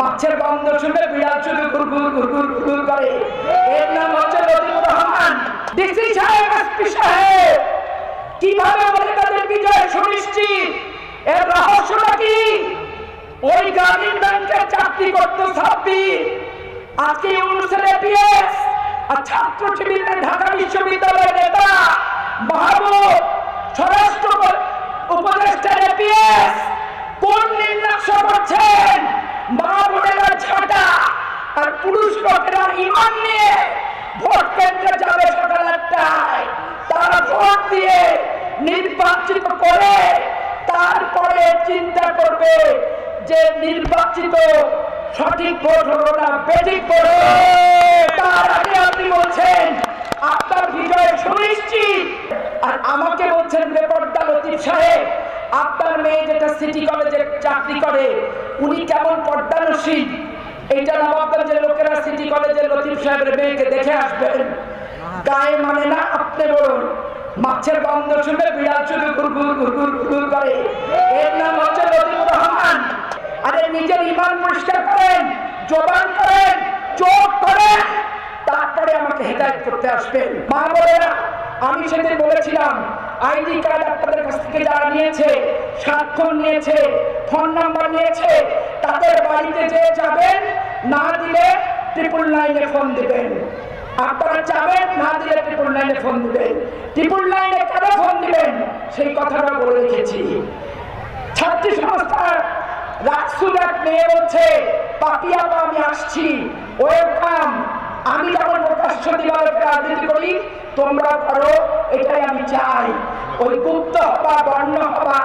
মাছের গন্ধ শুনে বিড়াল শুধু গুরগুর গুরগুর গুরগুর করে। এর নাম হচ্ছে লতিফুর রহমান। ডিসি সাহেব এসপি সাহেব কীভাবে বলে তাদের বিজয় সুনিশ্চিত? এর রহস্যটা কি? ওই গ্রামীণ ব্যাংকে চাকরি করতো সাব্বির আজকে ইউনুসের এপিএস আর ছাত্র শিবিরের ঢাকা বিশ্ববিদ্যালয়ের পুরুষ লোকেরা ইমান নিয়ে ভোট কেন্দ্রে যাবে সকাল আটটায় তারা ভোট দিয়ে নির্বাচিত করে তারপরে চিন্তা করবে যে নির্বাচিত সঠিক ভোট হলো না, বেঠিক ভোট তার আগে আপনি বলছেন, আপনার বিজয় সুনিশ্চিত। আর আমাকে বলছেন বেপর্দা লতিফ সাহেব, আপনার মেয়ে যেটা সিটি কলেজে চাকরি করে, উনি কেমন পর্দানশীল? এইটা নবাবগঞ্জের লোকেরা সিটি কলেজের লতিফ সাহেবের মেয়েকে দেখে আসবেন। গায়ে মানে না, আপনি বলুন, মাছের গন্ধ শুনে বিড়াল শুধু গুরগুর গুরগুর গুরগুর করে। এর নাম হচ্ছে লতিফুর রহমান। আরে নিজের ইমান পরিষ্কার করেন, জবান করেন, চোখ করেন, তারপরে আমাকে হেদায়ত করতে আসবেন। মা বোনেরা, আমি সেদিন বলেছিলাম আইডি কার্ড আপনাদের কাছ থেকে যারা নিয়েছে, স্বাক্ষর নিয়েছে, ফোন নাম্বার নিয়েছে, তাদের বাড়িতে যে যাবেন, না দিলে ট্রিপল নাইনে ফোন দিবেন। আপনারা যাবেন, না দিলে ট্রিপল নাইনে ফোন দিবেন। ট্রিপল নাইনে কেন ফোন দিবেন? সেই কথাটা বলে রেখেছি। ছাত্রী সংস্থার রাকসুল এক মেয়ে বলছে পাপিয়া তো আমি আসছি। ওয়েলকাম। আমি যেমন প্রকাশ্য দিবালকে রাজনীতি করি, তোমরা করো এটাই আমি চাই। ওই গুপ্ত বা বর্ণ বা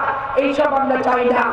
এইসব আমরা চাই না।